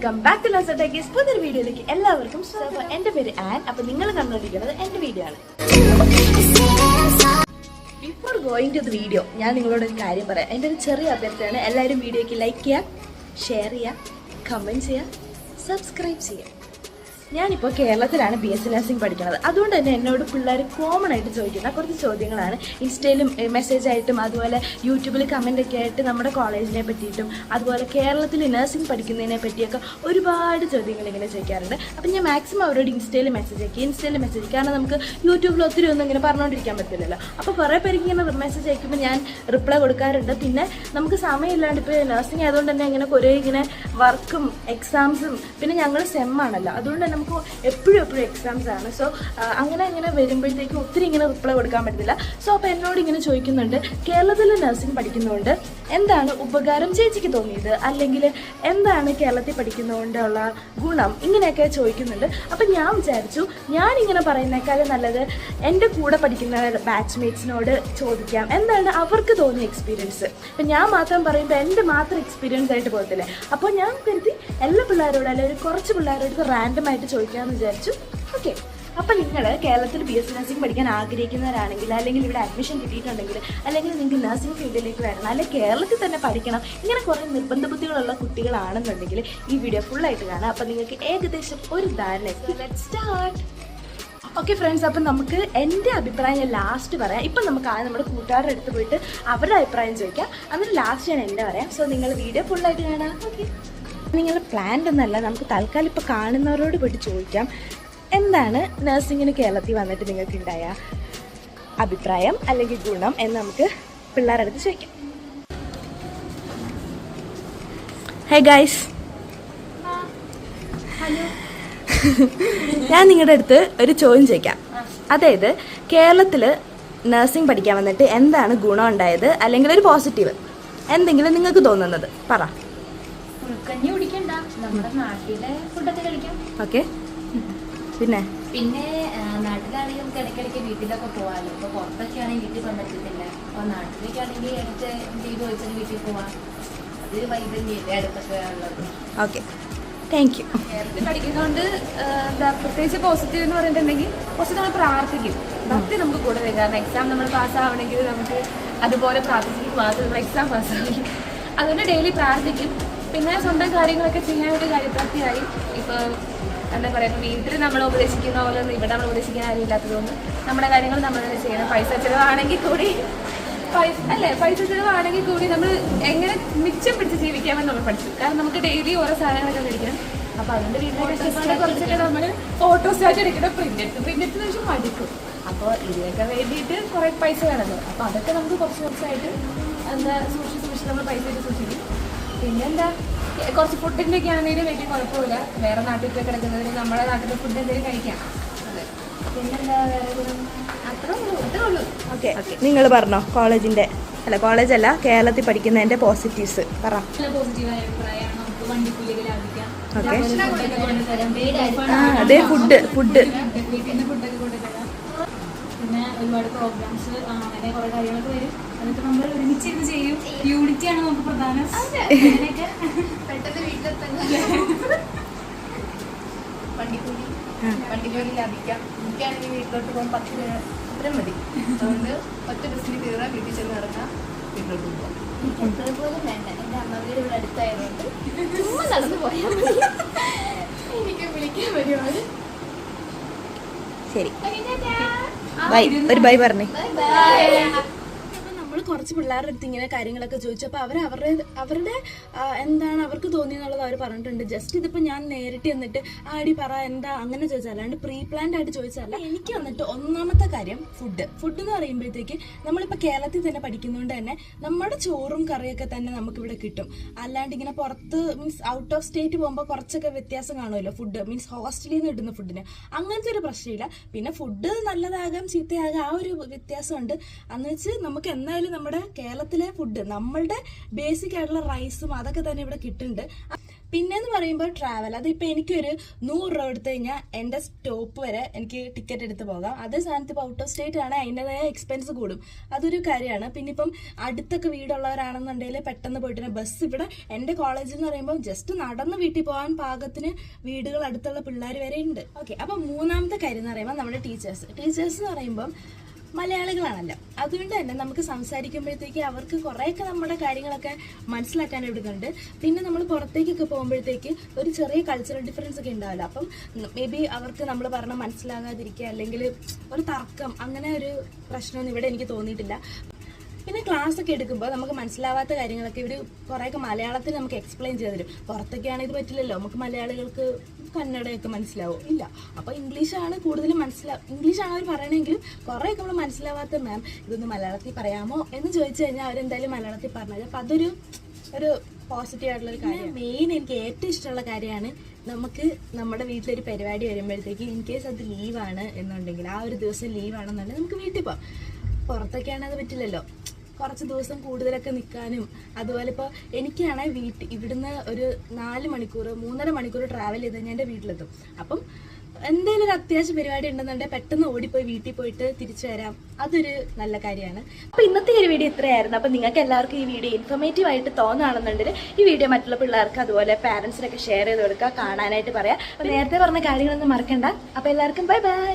Welcome back to ലസ techies പുതിയൊരു വീഡിയോയിലേക്ക് എല്ലാവർക്കും സ്വാഗതം. എന്റെ പേര് ആൻ. അപ്പൊ നിങ്ങൾ കണ്ടുകൊണ്ടിരിക്കുന്നത് എന്റെ വീഡിയോ ആണ്. Before going to the video ഞാൻ നിങ്ങളോട് ഒരു കാര്യം പറയാം. എന്റെ ഒരു ചെറിയ അഭ്യർത്ഥനയാണ് എല്ലാവരും വീഡിയോയ്ക്ക് ലൈക്ക് ചെയ്യുക ഷെയർ ചെയ്യുക കമന്റ് ചെയ്യുക സബ്സ്ക്രൈബ് ചെയ്യുക. ഞാനിപ്പോൾ കേരളത്തിലാണ് ബി എസ് സി നഴ്സിംഗ് പഠിക്കുന്നത്. അതുകൊണ്ട് തന്നെ എന്നോട് പിള്ളേർ കോമൺ ആയിട്ട് ചോദിക്കുന്ന കുറച്ച് ചോദ്യങ്ങളാണ്. ഇൻസ്റ്റയിലും മെസ്സേജ് ആയിട്ടും അതുപോലെ യൂട്യൂബിൽ കമന്റ് ഒക്കെ ആയിട്ട് നമ്മുടെ കോളേജിനെ പറ്റിയിട്ടും അതുപോലെ കേരളത്തിൽ നഴ്സിംഗ് പഠിക്കുന്നതിനെ പറ്റിയൊക്കെ ഒരുപാട് ചോദ്യങ്ങൾ ഇങ്ങനെ ചോദിക്കാറുണ്ട്. അപ്പം ഞാൻ മാക്സിമം അവരോട് ഇൻസ്റ്റയിൽ മെസ്സേജ് അയക്കും. ഇൻസ്റ്റയിൽ മെസ്സേജ് കാരണം നമുക്ക് യൂട്യൂബിൽ ഒത്തിരി ഒന്നും ഇങ്ങനെ പറഞ്ഞുകൊണ്ടിരിക്കാൻ പറ്റില്ലല്ലോ. അപ്പോൾ കുറേ പേർക്ക് ഇങ്ങനെ മെസ്സേജ് അയക്കുമ്പോൾ ഞാൻ റിപ്ലൈ കൊടുക്കാറുണ്ട്. പിന്നെ നമുക്ക് സമയമില്ലാണ്ട് ഇപ്പോൾ നഴ്സിംഗ് ആയതുകൊണ്ട് തന്നെ ഇങ്ങനെ കുറേ ഇങ്ങനെ വർക്കും എക്സാംസും പിന്നെ ഞങ്ങൾ സെമ്മാണല്ലോ അതുകൊണ്ട് തന്നെ നമുക്ക് എപ്പോഴും എപ്പോഴും എക്സാംസ് ആണ്. സോ അങ്ങനെ ഇങ്ങനെ വരുമ്പോഴത്തേക്കും ഒത്തിരി ഇങ്ങനെ റിപ്ലൈ കൊടുക്കാൻ പറ്റത്തില്ല. സോ അപ്പോൾ എന്നോട് ഇങ്ങനെ ചോദിക്കുന്നുണ്ട്. കേരളത്തിൽ നഴ്സിംഗ് പഠിക്കുന്നതുകൊണ്ട് എന്താണ് ഉപകാരം ചേച്ചിക്ക് തോന്നിയത്? അല്ലെങ്കിൽ എന്താണ് കേരളത്തിൽ പഠിക്കുന്നതുകൊണ്ടുള്ള ഗുണം? ഇങ്ങനെയൊക്കെ ചോദിക്കുന്നുണ്ട്. അപ്പം ഞാൻ വിചാരിച്ചു ഇങ്ങനെ പറയുന്നേക്കാളും നല്ലത് എന്റെ കൂടെ പഠിക്കുന്ന ബാച്ച്മേറ്റ്സിനോട് ചോദിക്കാം. എന്താണ് അവർക്ക് തോന്നിയ എക്സ്പീരിയൻസ് ഇപ്പം ഞാൻ മാത്രം പറയുമ്പോൾ എന്റെ മാത്രം എക്സ്പീരിയൻസ് ആയിട്ട് പോകത്തില്ലേ. അപ്പോൾ ഞാൻ കരുതി എല്ലാ പിള്ളേരോടും അല്ലെങ്കിൽ കുറച്ച് പിള്ളേരോട് റാൻഡമായിട്ട് ചോദിക്കാമെന്ന് വിചാരിച്ചു. ഓക്കെ അപ്പം നിങ്ങൾ കേരളത്തിൽ ബി എസ് നഴ്സിംഗ് പഠിക്കാൻ ആഗ്രഹിക്കുന്നവരാണെങ്കിൽ അല്ലെങ്കിൽ ഇവിടെ അഡ്മിഷൻ കിട്ടിയിട്ടുണ്ടെങ്കിൽ അല്ലെങ്കിൽ നിങ്ങൾക്ക് നഴ്സിംഗ് ഫീൽഡിലേക്ക് വരണം അല്ലെങ്കിൽ കേരളത്തിൽ തന്നെ പഠിക്കണം ഇങ്ങനെ കുറേ നിർബന്ധ ബുദ്ധികളുള്ള കുട്ടികളാണെന്നുണ്ടെങ്കിൽ ഈ വീഡിയോ ഫുള്ളായിട്ട് കാണാം. അപ്പം നിങ്ങൾക്ക് ഏകദേശം ഒരു ധാരണ സ്റ്റാർട്ട് ഓക്കെ ഫ്രണ്ട്സ് അപ്പം നമുക്ക് എന്റെ അഭിപ്രായം ഞാൻ ലാസ്റ്റ് പറയാം. ഇപ്പം നമുക്ക് ആദ്യം നമ്മുടെ കൂട്ടുകാരുടെ അടുത്ത് പോയിട്ട് അവരുടെ അഭിപ്രായം ചോദിക്കാം. എന്നിട്ട് ലാസ്റ്റ് ഞാൻ എന്റെ പറയാം. സോ നിങ്ങൾ വീഡിയോ ഫുള്ളായിട്ട് കാണാം. ഓക്കെ നിങ്ങളുടെ പ്ലാൻഡ് ഒന്നല്ല നമുക്ക് തൽക്കാലം ഇപ്പോൾ കാണുന്നവരോട് പോയിട്ട് ചോദിക്കാം. എന്താണ് നഴ്സിങ്ങിന് കേരളത്തിൽ വന്നിട്ട് നിങ്ങൾക്ക് ഉണ്ടായ അഭിപ്രായം അല്ലെങ്കിൽ ഗുണം എന്ന് നമുക്ക് പിള്ളേരുടെ അടുത്ത് ചോദിക്കാം. ഹേ ഗൈസ് ഞാൻ നിങ്ങളുടെ അടുത്ത് ഒരു ചോദ്യം ചോദിക്കാം. അതായത് കേരളത്തിൽ നഴ്സിംഗ് പഠിക്കാൻ വന്നിട്ട് എന്താണ് ഗുണം ഉണ്ടായത് അല്ലെങ്കിൽ ഒരു പോസിറ്റീവ് എന്തെങ്കിലും നിങ്ങൾക്ക് തോന്നുന്നത്? പറ. ഓക്കെ പിന്നെ? പിന്നെ ആ, നാട്ടിലാണെങ്കിൽ നമുക്ക് ഇടയ്ക്കിടയ്ക്ക് വീട്ടിലൊക്കെ പോവാമല്ലോ ഇപ്പൊ പുറത്തൊക്കെ ആണെങ്കിൽ വീട്ടിൽ പോകാൻ പറ്റത്തില്ല. അപ്പൊ നാട്ടിലേക്ക് ആണെങ്കിൽ അടുത്ത് ലീവ് വെച്ചാൽ വീട്ടിൽ പോവാം. അത് വൈകുന്നേരം അടുത്തൊക്കെ ഉള്ളത്. ഓക്കെ. താങ്ക് യു കേരളത്തിൽ പഠിക്കുന്നതുകൊണ്ട് ആ, എന്താ പ്രത്യേകിച്ച് പോസിറ്റീവ് എന്ന് പറഞ്ഞിട്ടുണ്ടെങ്കിൽ കുറച്ച് നമ്മൾ പ്രാർത്ഥിക്കും. ഭക്തി നമുക്ക് കൂടുതൽ വരും. കാരണം എക്സാം നമ്മൾ പാസ്സാവണമെങ്കിൽ നമുക്ക് അതുപോലെ പ്രാർത്ഥിക്കും മാത്രം നമ്മൾ എക്സാം പാസ്സാവും അതുകൊണ്ട് ഡെയിലി പ്രാർത്ഥിക്കും. പിന്നെ സ്വന്തം കാര്യങ്ങളൊക്കെ ചെയ്യാൻ ഒരു കാര്യപ്രാപ്തിയായി. ഇപ്പോൾ എന്താ പറയുക വീട്ടിൽ നമ്മൾ ഉപദേശിക്കുന്ന പോലെ ഒന്നും ഇവിടെ നമ്മൾ ഉപദേശിക്കാൻ ആരും ഇല്ലാത്തതുകൊണ്ട് നമ്മുടെ കാര്യങ്ങൾ നമ്മൾ തന്നെ ചെയ്യണം. പൈസ ചിലവാണെങ്കിൽ കൂടി പൈസ അല്ലേ പൈസ ചിലവാണെങ്കിൽ കൂടി നമ്മൾ എങ്ങനെ മിച്ചം പിടിച്ച് ജീവിക്കാമെന്ന് നമ്മൾ പഠിച്ചു. കാരണം നമുക്ക് ഡെയിലി ഓരോ സാധനങ്ങളൊക്കെ മേടിക്കണം. അപ്പൊ അതുകൊണ്ട് വീട്ടിലെ കഷ്ടപ്പാട് കുറച്ചൊക്കെ നമ്മൾ ഫോട്ടോ സ്റ്റാറ്റ് എടുക്കണം. പ്രിന്റ് എടുത്ത് പ്രിന്റ് എടുത്ത് വെച്ചാൽ മടിക്കും. അപ്പോൾ ഇതിനൊക്കെ വേണ്ടിയിട്ട് കുറേ പൈസ വേണമല്ലോ. അപ്പോൾ അതൊക്കെ നമുക്ക് കുറച്ച് കുറച്ചായിട്ട് എന്താ സൂക്ഷിച്ച് സൂക്ഷിച്ച് നമ്മൾ പൈസ ഇട്ട് സൂക്ഷിക്കും. പിന്നെന്താ കുറച്ച് ഫുഡിന്റെ ഒക്കെ ആണെങ്കിലും വലിയ കുഴപ്പമില്ല. വേറെ നാട്ടിൽ പോയി കിടക്കുന്നതിന് നമ്മുടെ നാട്ടിലെ ഫുഡ് എന്തെങ്കിലും കഴിക്കാം. പിന്നെന്താ വേറെ ഗുണം? അത്രേ ഉള്ളൂ അത്രേ ഉള്ളൂ. ഓക്കെ. നിങ്ങൾ പറഞ്ഞോ കോളേജിന്റെ അല്ല കോളേജല്ല കേരളത്തിൽ പഠിക്കുന്നതിന്റെ പോസിറ്റീവ്സ് പറ. നല്ല പോസിറ്റീവായ അഭിപ്രായമാണ്. നമുക്ക് ലാഭിക്കാം ഓക്കെ. ആ അതെ ഫുഡ് ഫുഡ് വീട്ടിൽ നിന്ന് ഫുഡൊക്കെ കൊണ്ടുതരാം. പിന്നെ ഒരുപാട് പ്രോഗ്രാംസ് അങ്ങനെ കുറെ കാര്യങ്ങളൊക്കെ വരും. അതൊക്കെ നമ്മൾ ഒരുമിച്ചിരുന്ന് ചെയ്യും. യൂണിറ്റി ആണ് നമുക്ക് പ്രധാനം. അങ്ങനെയൊക്കെ വണ്ടിക്കൂലി. വണ്ടിക്കൂലി ലഭിക്കാം. എനിക്കാണെങ്കിൽ വീട്ടിലോട്ട് പോകാൻ പത്ത് രൂപ അത്രയും മതി. അതുകൊണ്ട് ഒറ്റ ബസ്സിൽ കയറാം വീട്ടിൽ ചെന്ന് ഇറങ്ങാം വീട്ടിലോട്ട് പോകാം എത്ര പോലും വേണ്ട. എന്റെ അമ്മ വീട് ഇവിടെ അടുത്തായതുകൊണ്ട് ചുമ്മാ നടന്നു പോയാൽ മതി. എനിക്ക് വിളിക്കാൻ വരുവാണ്. ശരി. ബൈ. ഒരു ബൈ പറഞ്ഞേ. Bye bye. നമ്മൾ കുറച്ച് പിള്ളേരുടെ അടുത്ത് ഇങ്ങനെ കാര്യങ്ങളൊക്കെ ചോദിച്ചു. അപ്പോൾ അവർ അവരുടെ അവരുടെ എന്താണ് അവർക്ക് തോന്നിയെന്നുള്ളത് അവർ പറഞ്ഞിട്ടുണ്ട്. ജസ്റ്റ് ഇതിപ്പോൾ ഞാൻ നേരിട്ട് എന്നിട്ട് ആടി പറ എന്താ? അങ്ങനെ ചോദിച്ചാൽ അല്ലാണ്ട് പ്രീ പ്ലാൻഡ് ആയിട്ട് ചോദിച്ചതല്ല. എനിക്ക് വന്നിട്ട് ഒന്നാമത്തെ കാര്യം ഫുഡ് ഫുഡ് എന്ന് പറയുമ്പോഴത്തേക്ക് നമ്മളിപ്പോൾ കേരളത്തിൽ തന്നെ പഠിക്കുന്നതുകൊണ്ട് തന്നെ നമ്മുടെ ചോറും കറിയൊക്കെ തന്നെ നമുക്കിവിടെ കിട്ടും. അല്ലാണ്ട് ഇങ്ങനെ പുറത്ത് മീൻസ് ഔട്ട് ഓഫ് സ്റ്റേറ്റ് പോകുമ്പോൾ കുറച്ചൊക്കെ വ്യത്യാസം കാണുമല്ലോ ഫുഡ് മീൻസ് ഹോസ്റ്റലിൽ നിന്ന് കിട്ടുന്ന ഫുഡിന് അങ്ങനത്തെ ഒരു പ്രശ്നമില്ല. പിന്നെ ഫുഡ് നല്ലതാകാം ചീത്തയാകാം ആ ഒരു വ്യത്യാസമുണ്ട്. അന്ന് വെച്ച് നമുക്ക് എന്തായാലും നമ്മുടെ കേരളത്തിലെ ഫുഡ് നമ്മളുടെ ബേസിക് ആയിട്ടുള്ള റൈസും അതൊക്കെ തന്നെ ഇവിടെ കിട്ടുന്നുണ്ട്. പിന്നെന്ന് പറയുമ്പോൾ ട്രാവൽ അതിപ്പോൾ എനിക്കൊരു നൂറ് രൂപ എടുത്തു കഴിഞ്ഞാൽ എന്റെ സ്റ്റോപ്പ് വരെ എനിക്ക് ടിക്കറ്റ് എടുത്ത് പോകാം. അതേ സ്ഥാനത്ത് ഇപ്പോൾ ഔട്ട് ഓഫ് സ്റ്റേറ്റ് ആണ് അതിന്റെതായ എക്സ്പെൻസ് കൂടും. അതൊരു കാര്യമാണ്. പിന്നെ ഇപ്പം അടുത്തൊക്കെ വീടുള്ളവരാണെന്നുണ്ടെങ്കിൽ പെട്ടെന്ന് പോയിട്ട് ബസ് ഇവിടെ എന്റെ കോളേജിൽ എന്ന് പറയുമ്പോൾ ജസ്റ്റ് നടന്ന് വീട്ടിൽ പോകാൻ പാകത്തിന് വീടുകൾ അടുത്തുള്ള പിള്ളേർ വരെ ഉണ്ട്. ഓക്കെ അപ്പം മൂന്നാമത്തെ കാര്യം എന്ന് പറയുമ്പോൾ നമ്മുടെ ടീച്ചേഴ്സ് ടീച്ചേഴ്സ് എന്ന് പറയുമ്പം മലയാളികളാണല്ലോ. അതുകൊണ്ട് തന്നെ നമുക്ക് സംസാരിക്കുമ്പോഴത്തേക്ക് അവർക്ക് കുറേയൊക്കെ നമ്മുടെ കാര്യങ്ങളൊക്കെ മനസ്സിലാക്കാൻ ഇടുന്നുണ്ട് പിന്നെ നമ്മൾ പുറത്തേക്കൊക്കെ പോകുമ്പോഴത്തേക്ക് ഒരു ചെറിയ കൾച്ചറൽ ഡിഫറൻസ് ഒക്കെ ഉണ്ടാവില്ല. അപ്പം മേ ബി അവർക്ക് നമ്മൾ പറഞ്ഞ മനസ്സിലാകാതിരിക്കുക അല്ലെങ്കിൽ ഒരു തർക്കം അങ്ങനെ ഒരു പ്രശ്നമൊന്നും ഇവിടെ എനിക്ക് തോന്നിയിട്ടില്ല. പിന്നെ ക്ലാസ് ഒക്കെ എടുക്കുമ്പോൾ നമുക്ക് മനസ്സിലാവാത്ത കാര്യങ്ങളൊക്കെ ഇവർ കുറേയൊക്കെ മലയാളത്തിൽ നമുക്ക് എക്സ്പ്ലെയിൻ ചെയ്ത് തരും. പുറത്തൊക്കെയാണ് ഇത് പറ്റില്ലല്ലോ. നമുക്ക് മലയാളികൾക്ക് കന്നഡയൊക്കെ മനസ്സിലാവും. ഇല്ല. അപ്പോൾ ഇംഗ്ലീഷാണ് കൂടുതലും മനസ്സിലാ ഇംഗ്ലീഷാണ് അവർ പറയണമെങ്കിലും കുറേയൊക്കെ നമ്മൾ മനസ്സിലാവാത്ത മാം ഇതൊന്ന് മലയാളത്തിൽ പറയാമോ? എന്ന് ചോദിച്ചു കഴിഞ്ഞാൽ അവരെന്തായാലും മലയാളത്തിൽ പറഞ്ഞത് അപ്പം അതൊരു ഒരു പോസിറ്റീവ് ആയിട്ടുള്ള ഒരു കാര്യം മെയിൻ എനിക്ക് ഏറ്റവും ഇഷ്ടമുള്ള കാര്യമാണ് നമുക്ക് നമ്മുടെ വീട്ടിലൊരു പരിപാടി വരുമ്പോഴത്തേക്ക് ഇൻ കേസ് അത് ലീവാണ് എന്നുണ്ടെങ്കിൽ ആ ഒരു ദിവസം ലീവാണെന്നുണ്ടെങ്കിൽ നമുക്ക് വീട്ടിൽ പോകാം പുറത്തൊക്കെയാണത് അത് പറ്റില്ലല്ലോ. കുറച്ച് ദിവസം കൂടുതലൊക്കെ നിൽക്കാനും അതുപോലെ ഇപ്പോൾ എനിക്കാണെങ്കിൽ വീട്ടിൽ ഇവിടുന്ന് ഒരു നാല് മണിക്കൂർ മൂന്നര മണിക്കൂർ ട്രാവൽ ചെയ്ത് കഴിഞ്ഞാൽ എന്റെ വീട്ടിലെത്തും. അപ്പം എന്തെങ്കിലും ഒരു അത്യാവശ്യ പരിപാടി ഉണ്ടെന്നുണ്ടെങ്കിൽ പെട്ടെന്ന് ഓടിപ്പോയി വീട്ടിൽ പോയിട്ട് തിരിച്ചു വരാം. അതൊരു നല്ല കാര്യമാണ്. അപ്പോൾ ഇന്നത്തെ ഒരു വീഡിയോ ഇത്രയായിരുന്നു. അപ്പോൾ നിങ്ങൾക്ക് എല്ലാവർക്കും ഈ വീഡിയോ ഇൻഫർമേറ്റീവ് ആയിട്ട് തോന്നുകയാണെന്നുണ്ടെങ്കിൽ ഈ വീഡിയോ മറ്റുള്ള പിള്ളേർക്ക് അതുപോലെ പാരൻസിനൊക്കെ ഷെയർ ചെയ്ത് കൊടുക്കുക കാണാനായിട്ട് പറയാം. അപ്പോൾ നേരത്തെ പറഞ്ഞ കാര്യങ്ങളൊന്നും മറക്കണ്ട. അപ്പോൾ എല്ലാവർക്കും ബൈ ബൈ